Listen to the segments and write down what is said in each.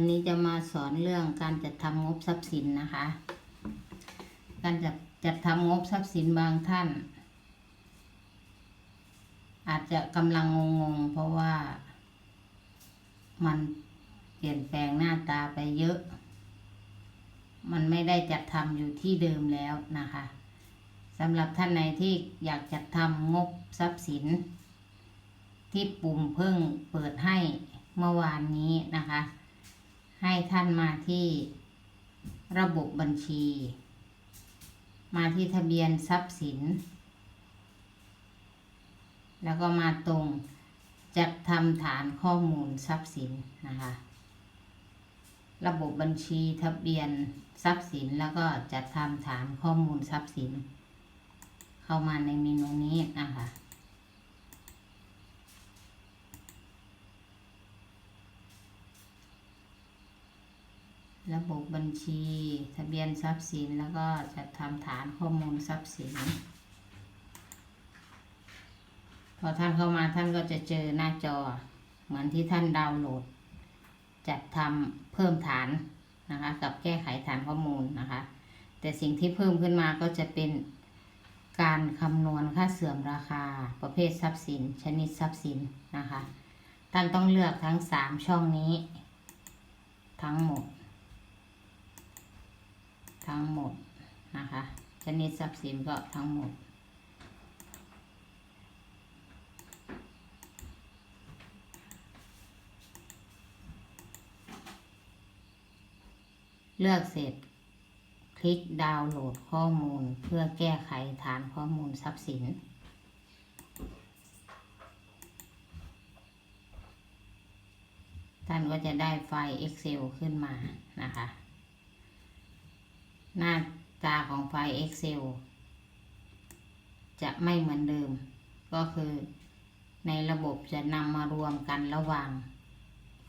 วันนี้จะมาสอนเรื่องการจัดทำงบทรัพย์สินนะคะ การจัดจัดทำงบทรัพย์สินบางท่าน อาจจะกำลังงงๆเพราะว่า มันเปลี่ยนแปลงหน้าตาไปเยอะ มันไม่ได้จัดทำอยู่ที่เดิมแล้วนะคะสำหรับท่านไหนที่อยากจัดทำงบทรัพย์สิน ที่ปุ่มเพิ่งเปิดให้เมื่อวานนี้นะคะ ให้ท่านมาที่ระบบบัญชี มาที่ทะเบียนทรัพย์สิน แล้วก็มาตรงจัดทำฐานข้อมูลทรัพย์สินนะคะ ระบบบัญชีทะเบียนทรัพย์สินแล้วก็จัดทำฐานข้อมูลทรัพย์สิน เข้ามาในเมนูนี้นะคะ ระบบบัญชี ทะเบียนทรัพย์สิน แล้วก็จัดทำฐานข้อมูลทรัพย์สิน พอท่านเข้ามาท่านก็จะเจอหน้าจอ เหมือนที่ท่านดาวน์โหลด จัดทำเพิ่มฐานนะคะ กับแก้ไขฐานข้อมูลนะคะ แต่สิ่งที่เพิ่มขึ้นมาก็จะเป็นการคำนวณค่าเสื่อมราคา ประเภททรัพย์สิน ชนิดทรัพย์สินนะคะ ท่านต้องเลือกทั้งสามช่องนี้ ทั้งหมด ทั้งหมดนะคะ ช นิดทรัพย์สินก็ทั้งหมด เลือกเสร็จ คลิกดาวน์โหลดข้อมูลเพื่อแก้ไขฐานข้อมูลทรัพย์สินท่านก็จะได้ไฟล์ Excel ขึ้นมานะคะ หน้า ตาของไฟล์ Excel จะไม่เหมือนเดิม ก็คือในระบบจะนำมารวมกันระหว่าง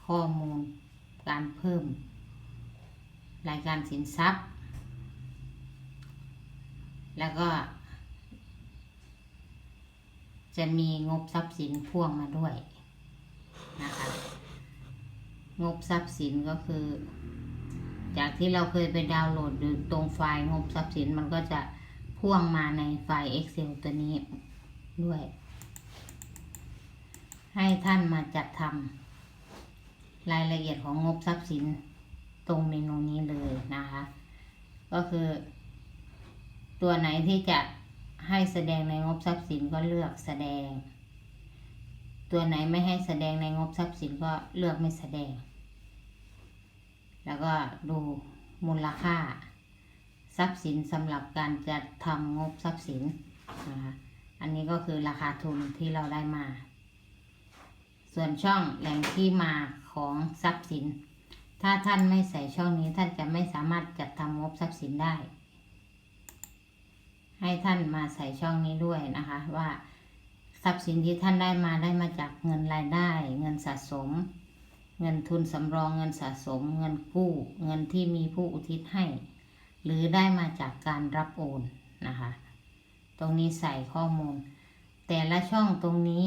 ข้อมูลการเพิ่ม รายการสินทรัพย์ แล้วก็ จะมีงบทรัพย์สินพ่วงมาด้วยนะคะ งบทรัพย์สินก็คือ จากที่เราเคยไปดาวน์โหลดอยู่ตรงไฟล์งบทรัพย์สินมันก็จะพ่วงมาในไฟล์ Excel ตัวนี้ด้วย ให้ท่านมาจัดทำรายละเอียดของงบทรัพย์สินตรงเมนูนี้เลยนะคะ ก็คือ ตัวไหนที่จะให้แสดงในงบทรัพย์สินก็เลือกแสดง ตัวไหนไม่ให้แสดงในงบทรัพย์สินก็เลือกไม่แสดง แล้วก็ดูมูลค่า ทรัพย์สินสำหรับการจัดทำงบทรัพย์สินนะคะอันนี้ก็คือราคาทุนที่เราได้มา ส่วนช่องแหล่งที่มาของทรัพย์สิน ถ้าท่านไม่ใส่ช่องนี้ท่านจะไม่สามารถจัดทำงบทรัพย์สินได้ ให้ท่านมาใส่ช่องนี้ด้วยนะคะว่าทรัพย์สินที่ท่านได้มาได้มาจากเงินรายได้ เงินสะสม เงินทุนสำรองเงินสะสม เงินกู้ เงินที่มีผู้อุทิศให้ หรือได้มาจากการรับโอนนะคะ ตรงนี้ใส่ข้อมูล แต่ละช่องตรงนี้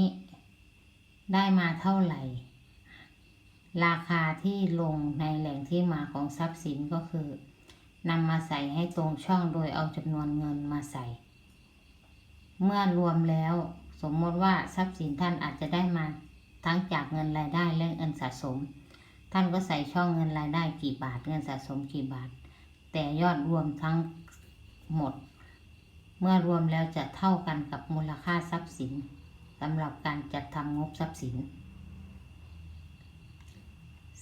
ได้มาเท่าไหร่ ราคาที่ลงในแหล่งที่มาของทรัพย์สินก็คือนำมาใส่ให้ตรงช่องโดยเอาจำนวนเงินมาใส่ เมื่อรวมแล้วสมมติว่าทรัพย์สินท่านอาจจะได้มา ทั้งจากเงินรายได้และเงินสะสม ท่านก็ใส่ช่องเงินรายได้กี่บาท เงินสะสมกี่บาท แต่ยอดรวมทั้งหมด เมื่อรวมแล้วจะเท่ากันกับมูลค่าทรัพย์สินสำหรับการจัดทำงบทรัพย์สิน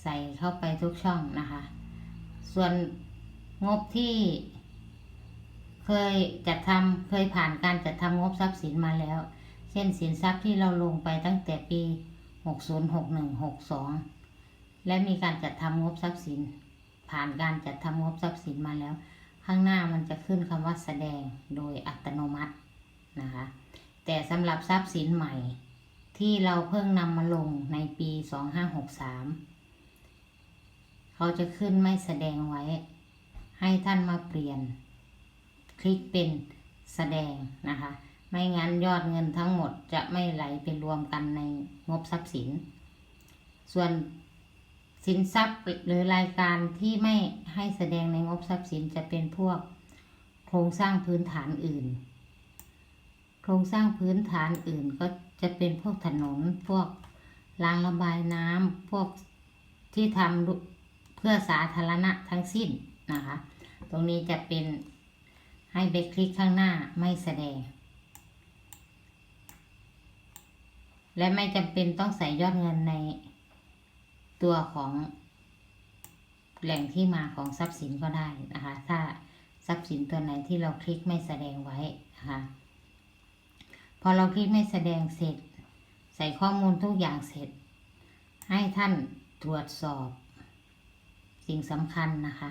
ใส่เข้าไปทุกช่องนะคะ ส่วนงบที่เคยจัดทำเคยผ่านการจัดทำงบทรัพย์สินมาแล้ว เช่นสินทรัพย์ที่เราลงไปตั้งแต่ปี 60 61 62 และมีการจัดทำงบทรัพย์สิน ผ่านการจัดทำงบทรัพย์สินมาแล้ว ข้างหน้ามันจะขึ้นคำว่าแสดงโดยอัตโนมัตินะคะ แต่สำหรับทรัพย์สินใหม่ ที่เราเพิ่งนำมาลงในปี 2563 เขาจะขึ้นไม่แสดงไว้ ให้ท่านมาเปลี่ยน คลิกเป็นแสดงนะคะ ไม่งั้นยอดเงินทั้งหมดจะไม่ไหลไปรวมกันในงบทรัพย์สิน ส่วนสินทรัพย์หรือรายการที่ไม่ให้แสดงในงบทรัพย์สินจะเป็นพวก โครงสร้างพื้นฐานอื่น โครงสร้างพื้นฐานอื่นก็จะเป็นพวกถนนพวกรางระบายน้ำพวกที่ทำเพื่อสาธารณะทั้งสิ้นนะคะ ตรงนี้จะเป็นให้ไปคลิกข้างหน้าไม่แสดง และไม่จำเป็นต้องใส่ยอดเงินในตัวของแหล่งที่มาของทรัพย์สินก็ได้นะคะ ถ้าทรัพย์สินตัวไหนที่เราคลิกไม่แสดงไว้นะคะพอเราคลิกไม่แสดงเสร็จ ใส่ข้อมูลทุกอย่างเสร็จ ให้ท่านตรวจสอบ สิ่งสำคัญนะคะ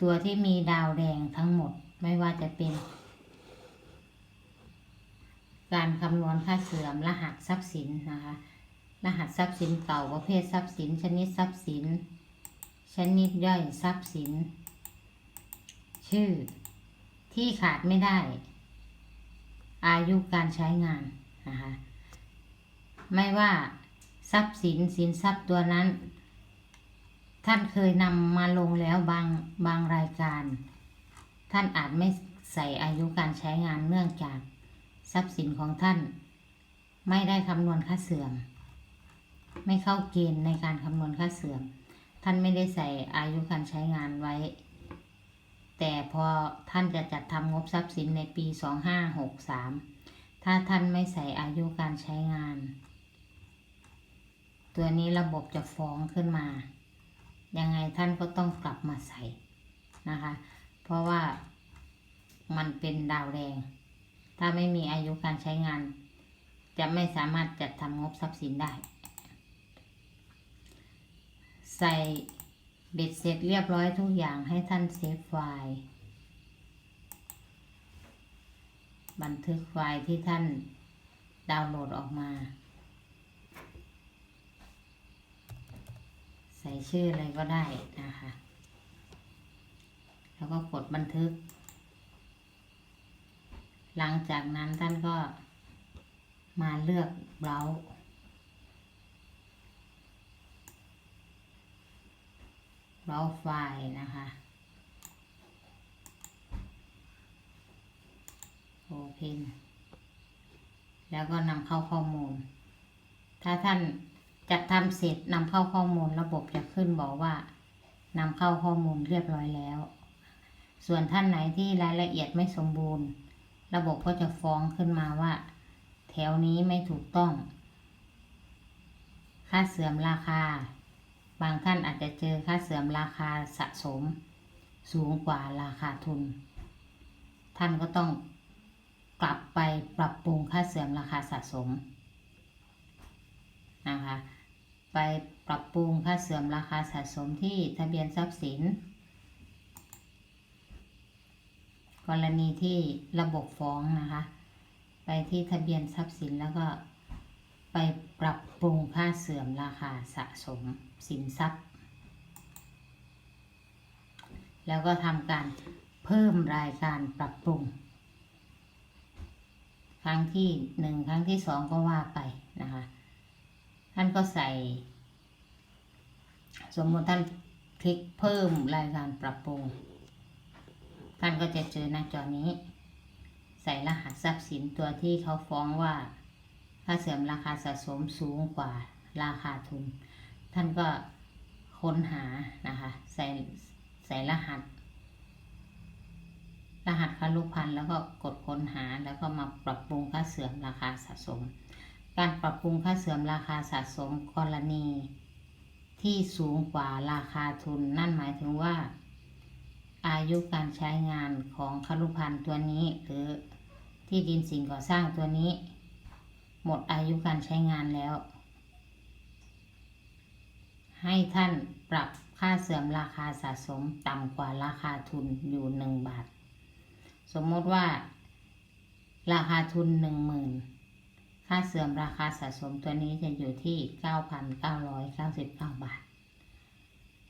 ตัวที่มีดาวแดงทั้งหมดไม่ว่าจะเป็น การคำนวณค่าเสื่อมรหัสทรัพย์สินนะคะ รหัสทรัพย์สินเก่าประเภททรัพย์สิน ชนิดทรัพย์สิน ชนิดย่อยทรัพย์สิน ชื่อ ที่ขาดไม่ได้ อายุการใช้งานนะคะ ไม่ว่าทรัพย์สินสินทรัพย์ตัวนั้น ท่านเคยนำมาลงแล้วบางบางรายการ ท่านอาจไม่ใส่อายุการใช้งานเนื่องจาก ทรัพย์สินของท่าน ไม่ได้คำนวณค่าเสื่อม ไม่เข้าเกณฑ์ในการคำนวณค่าเสื่อม ท่านไม่ได้ใส่อายุการใช้งานไว้ แต่พอท่านจะจัดทำงบทรัพย์สินในปี 2563 ถ้าท่านไม่ใส่อายุการใช้งาน ตัวนี้ระบบจะฟ้องขึ้นมา ยังไงท่านก็ต้องกลับมาใส่นะคะ เพราะว่ามันเป็นดาวแดง ถ้าไม่มีอายุการใช้งาน จะไม่สามารถจัดทำงบทรัพย์สินได้ ใส่เบ็ดเสร็จเรียบร้อยทุกอย่างให้ท่านเซฟไฟล์ บันทึกไฟล์ที่ท่านดาวน์โหลดออกมา ใส่ชื่ออะไรก็ได้นะคะ แล้วก็กดบันทึก หลังจากนั้นท่านก็มาเลือกเบราเบราไฟล์นะคะ Open แล้วก็นำเข้าข้อมูล ถ้าท่านจัดทำเสร็จนำเข้าข้อมูลระบบจะขึ้นบอกว่านำเข้าข้อมูลเรียบร้อยแล้ว ส่วนท่านไหนที่รายละเอียดไม่สมบูรณ์ ระบบก็จะฟ้องขึ้นมาว่า แถวนี้ไม่ถูกต้อง ค่าเสื่อมราคา บางท่านอาจจะเจอค่าเสื่อมราคาสะสม สูงกว่าราคาทุน ท่านก็ต้องกลับไปปรับปรุงค่าเสื่อมราคาสะสมนะคะไปปรับปรุงค่าเสื่อมราคาสะสมที่ทะเบียนทรัพย์สิน กรณีที่ระบบฟ้องนะคะ ไปที่ทะเบียนทรัพย์สินแล้วก็ไปปรับปรุงค่าเสื่อมราคาสะสมสินทรัพย์ แล้วก็ทำการเพิ่มรายการปรับปรุง ครั้งที่หนึ่งครั้งที่สองก็ว่าไปนะคะ ท่านก็ใส่ สมมติท่านคลิกเพิ่มรายการปรับปรุง ท่านก็จะเจอหน้าจอนี้ ใส่รหัสทรัพย์สินตัวที่เขาฟ้องว่าค่าเสื่อมราคาสะสมสูงกว่าราคาทุน ท่านก็ค้นหานะคะ ใส่ใส่รหัส รหัสคารุพันธ์แล้วก็กดค้นหาแล้วก็มาปรับปรุงค่าเสื่อมราคาสะสม การปรับปรุงค่าเสื่อมราคาสะสมกรณี ที่สูงกว่าราคาทุน นั่นหมายถึงว่า อายุการใช้งานของคารุพันธ์ตัวนี้หรือที่ดินสิ่งก่อสร้างตัวนี้ หมดอายุการใช้งานแล้ว ให้ท่านปรับค่าเสื่อมราคาสะสมต่ำกว่าราคาทุนอยู่หนึ่งบาท สมมติว่า ราคาทุนหนึ่งหมื่นค่าเสื่อมราคาสะสมตัวนี้จะอยู่ที่เก้าพันเก้าร้อยเก้าสิบเก้าบาท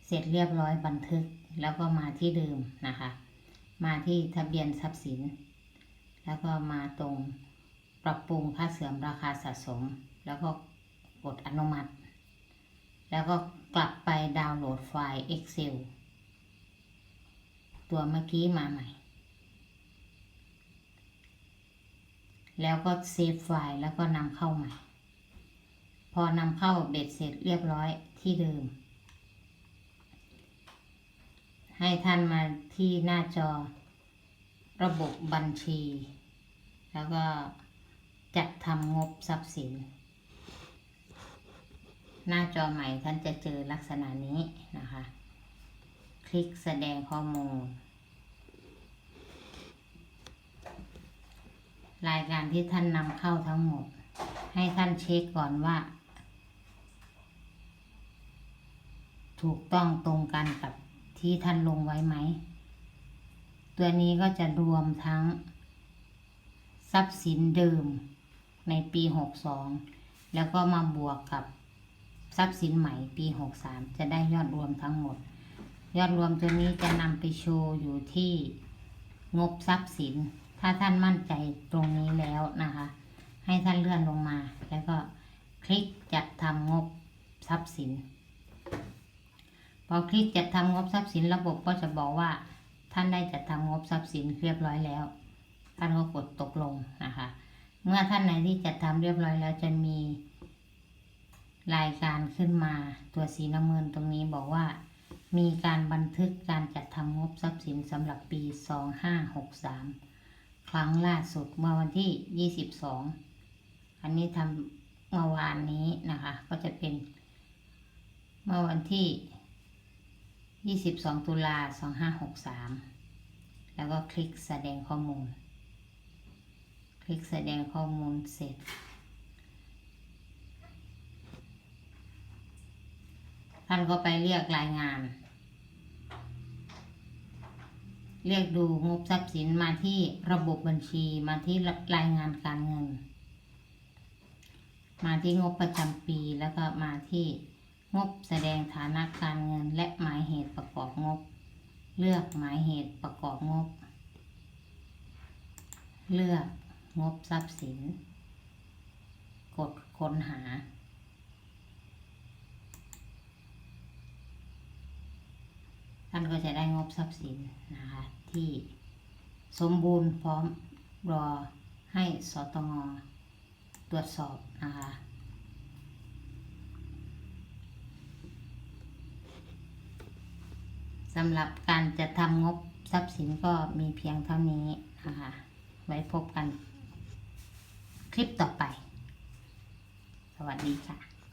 เสร็จเรียบร้อยบันทึกแล้วก็มาที่เดิมนะคะ มาที่ทะเบียนทรัพย์สิน แล้วก็มาตรงปรับปรุงค่าเสื่อมราคาสะสม แล้วก็กดอนุมัติ แล้วก็กลับไปดาวน์โหลดไฟล์ Excel ตัวเมื่อกี้มาใหม่ แล้วก็เซฟไฟล์แล้วก็นำเข้าใหม่ พอนำเข้าเบ็ดเสร็จเรียบร้อยที่เดิม ให้ท่านมาที่หน้าจอ ระบบบัญชี แล้วก็จัดทำงบทรัพย์สิน หน้าจอใหม่ท่านจะเจอลักษณะนี้นะคะ คลิกแสดงข้อมูล รายการที่ท่านนำเข้าทั้งหมด ให้ท่านเช็คก่อนว่าถูกต้องตรงกันกับ ที่ท่านลงไว้ไหม ตัวนี้ก็จะรวมทั้ง ทรัพย์สินเดิมในปี 62 แล้วก็มาบวกกับทรัพย์สินใหม่ปี 63 จะได้ยอดรวมทั้งหมด ยอดรวมตัวนี้จะนำไปโชว์อยู่ที่งบทรัพย์สิน ถ้าท่านมั่นใจตรงนี้แล้วนะคะ ให้ท่านเลื่อนลงมา แล้วก็คลิกจัดทำงบทรัพย์สิน พอคลิกจัดทำงบทรัพย์สินระบบก็จะบอกว่า ท่านได้จัดทำงบทรัพย์สินเรียบร้อยแล้ว ท่านก็กดตกลงนะคะ เมื่อท่านไหนที่จัดทำเรียบร้อยแล้วจะมีรายการขึ้นมาตัวสีน้ำเงินตรงนี้บอกว่า มีการบันทึกการจัดทำงบทรัพย์สินสำหรับปี 2563 ครั้งล่าสุดเมื่อวันที่ 22 อันนี้ทำเมื่อวานนี้นะคะ ก็จะเป็น เมื่อวันที่ 22 ตุลา 2563 แล้วก็คลิกแสดงข้อมูล คลิกแสดงข้อมูลเสร็จ ท่านก็ไปเรียกรายงาน เรียกดูงบทรัพย์สินมาที่ระบบบัญชีมาที่รายงานการเงิน มาที่งบประจำปีแล้วก็มาที่ งบแสดงฐานะการเงินและหมายเหตุประกอบงบ เลือกหมายเหตุประกอบงบ เลือกงบทรัพย์สิน กดค้นหา ท่านก็จะได้งบทรัพย์สินนะคะที่สมบูรณ์พร้อมรอให้สตงตรวจสอบนะคะ สำหรับการจะทำงบทรัพย์สินก็มีเพียงเท่านี้นะคะไว้พบกันคลิปต่อไป สวัสดีค่ะ